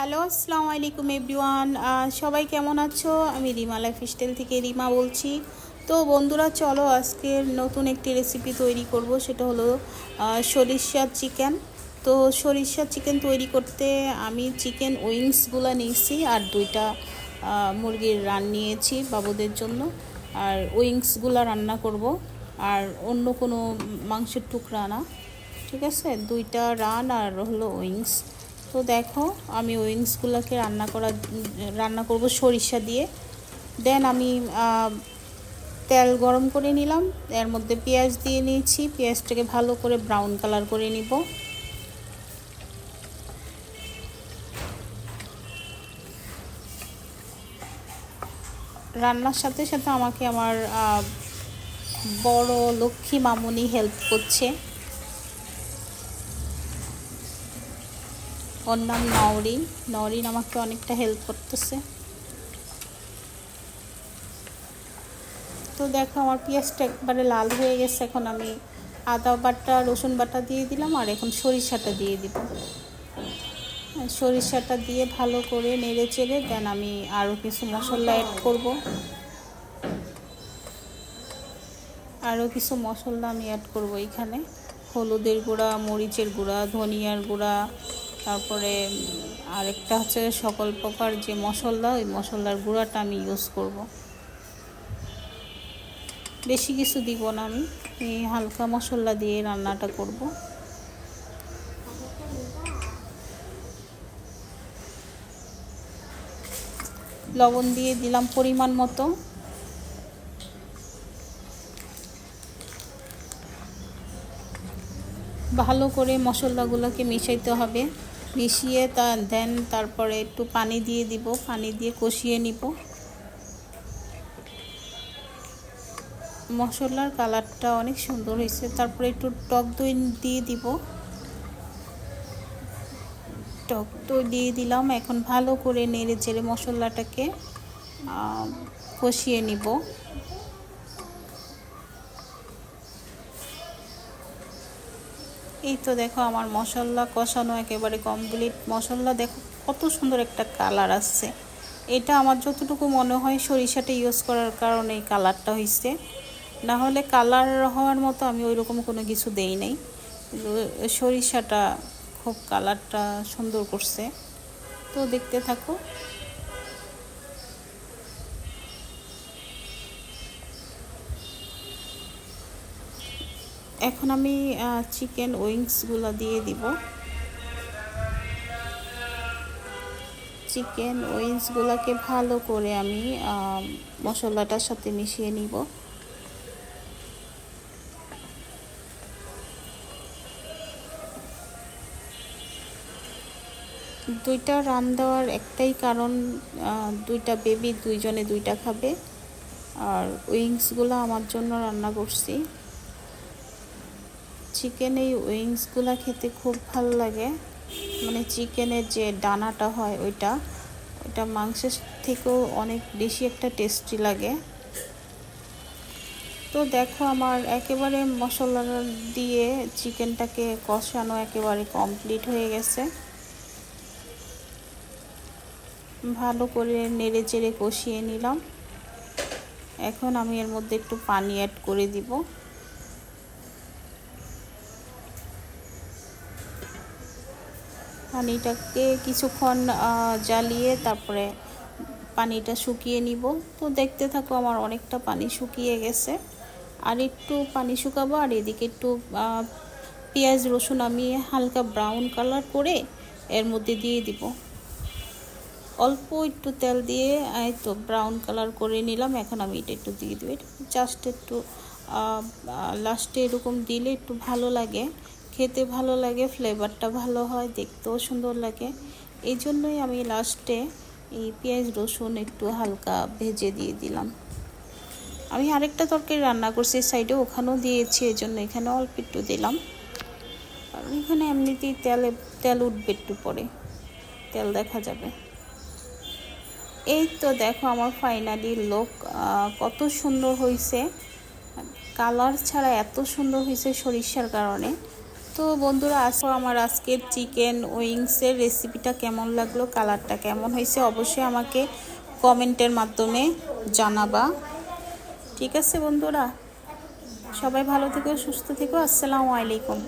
Hello, আসসালামু আলাইকুম everyone. সবাই কেমন আছো? আমি রিমা লাইফ স্টাইল থেকে রিমা বলছি। তো বন্ধুরা, চলো আজকের নতুন একটি রেসিপি তৈরি করব। সেটা হলো সরিষার চিকেন। তো সরিষার চিকেন তৈরি করতে আমি চিকেন উইংসগুলো নিয়েছি আর দুইটা মুরগির রান নিয়েছি বাবুদের জন্য। আর উইংসগুলো রান্না করব। আর অন্য কোনো মাংসের টুকরা না। ঠিক আছে? দুইটা রান আর হলো উইংস। তো দেখো, আমি উইংসগুলোকে রান্না করা রান্না করব সরিষা দিয়ে। দেন আমি তেল গরম করে নিলাম। এর মধ্যে পেঁয়াজ দিয়ে নিয়েছি। পেঁয়াজটাকে ভালো করে ব্রাউন কালার করে নিব। রান্নার সাথে সাথে আমাকে আমার বড় লক্ষ্মী মামুনি হেল্প করছে। ওর নাম নওরিন। নওরিন আমাকে অনেকটা হেল্প করতেছে। তো দেখো, আমার পেঁয়াজটা একবারে লাল হয়ে গেছে। এখন আমি আদা বাটা, রসুন বাটা দিয়ে দিলাম আর এখন সরিষাটা দিয়ে দিব। সরিষাটা দিয়ে ভালো করে নেড়ে চেড়ে দেন আমি আরও কিছু মশলা অ্যাড করব। আরও কিছু মশলা আমি অ্যাড করব এখানে। হলুদের গুঁড়া, মরিচের গুঁড়া, ধনিয়ার গুঁড়া তারপরে আরেকটা হচ্ছে সকল প্রকার যে মশলা, ওই মশলার গুঁড়াটা আমি ইউজ করব। বেশি কিছু দিব না আমি, এই হালকা মশলা দিয়ে রান্নাটা করব। লবণ দিয়ে দিলাম পরিমাণ মতো। ভালো করে মশলাগুলোকে মিশাইতে হবে। মিশিয়ে তা দেন তারপরে একটু পানি দিয়ে দিব, পানি দিয়ে কষিয়ে নিব। মশলার কালারটা অনেক সুন্দর হয়েছে। তারপরে একটু টক দই দিয়ে দিব। টক দই দিয়ে দিলাম। এখন ভালো করে নেড়ে চেড়ে মশলাটাকে কষিয়ে নিব। এই তো দেখো আমার মশলা কষানো একেবারে কমপ্লিট মশলা দেখো কত সুন্দর একটা কালার আসছে। এটা আমার যতটুকু মনে হয় সরিষাটা ইউজ করার কারণে এই কালারটা হয়েছে না হলে কালার হওয়ার মতো আমি ওই রকম কোনো কিছু দেই নাই। সরিষাটা খুব কালারটা সুন্দর করছে। তো দেখতে থাকো। এখন আমি চিকেন উইংসগুলো দিয়ে দিব। চিকেন উইংসগুলোকে ভালো করে আমি মশলাটার সাথে মিশিয়ে নিব। দুইটা রান দেওয়ার একটাই কারণ দুইটা বেবি দুইজনে দুইটা খাবে। আর উইংসগুলো আমার জন্য রান্না করছি। চিকেন এই উইংসগুলো খেতে খুব ভালো লাগে। মানে চিকেনের যে ডানাটা হয় ওইটা ওইটা মাংসের থেকেও অনেক বেশি একটা টেস্টি লাগে। তো দেখো আমার একেবারে মশলা দিয়ে চিকেনটাকে কষানো একেবারে কমপ্লিট হয়ে গেছে। ভালো করে নেড়ে চেড়ে কষিয়ে নিলাম। এখন আমি এর মধ্যে একটু পানি অ্যাড করে দিব। পানিটাকে কিছুক্ষণ জ্বালিয়ে তারপরে পানিটা শুকিয়ে নিব। তো দেখতে থাকো আমার অনেকটা পানি শুকিয়ে গেছে। আর একটু পানি শুকাবো আর এদিকে একটু পেঁয়াজ, রসুন আমি হালকা ব্রাউন কালার করে এর মধ্যে দিয়ে দিব। অল্প একটু তেল দিয়ে তো ব্রাউন কালার করে নিলাম। এখন আমি এটা একটু দিয়ে দেবো। জাস্ট একটু লাস্টে এরকম দিলে একটু ভালো লাগে। খেতে ভালো লাগে ফ্লেভারটা ভালো হয়, দেখতেও সুন্দর লাগে। এই জন্যই আমি লাস্টে এই পেঁয়াজ, রসুন একটু হালকা ভেজে দিয়ে দিলাম। আমি আরেকটা তরকারি রান্না করছি সাইডে ওখানেও দিয়েছি, এই জন্য এখানে অল্প একটু দিলাম। কারণ এখানে এমনিতেই তেলে, তেল উঠবে একটু পরে, তেল দেখা যাবে। এই তো দেখো আমার ফাইনালি লোক কত সুন্দর হয়েছে কালার ছাড়া এত সুন্দর হয়েছে সরিষার কারণে। তো বন্ধুরা আসো আমার আজকের চিকেন উইংসের রেসিপিটা কেমন লাগল কালারটা কেমন হয়েছে অবশ্যই আমাকে কমেন্টের মাধ্যমে জানাবা। ঠিক আছে বন্ধুরা? সবাই ভালো থেকো, সুস্থ থেকো, আসসালামু আলাইকুম।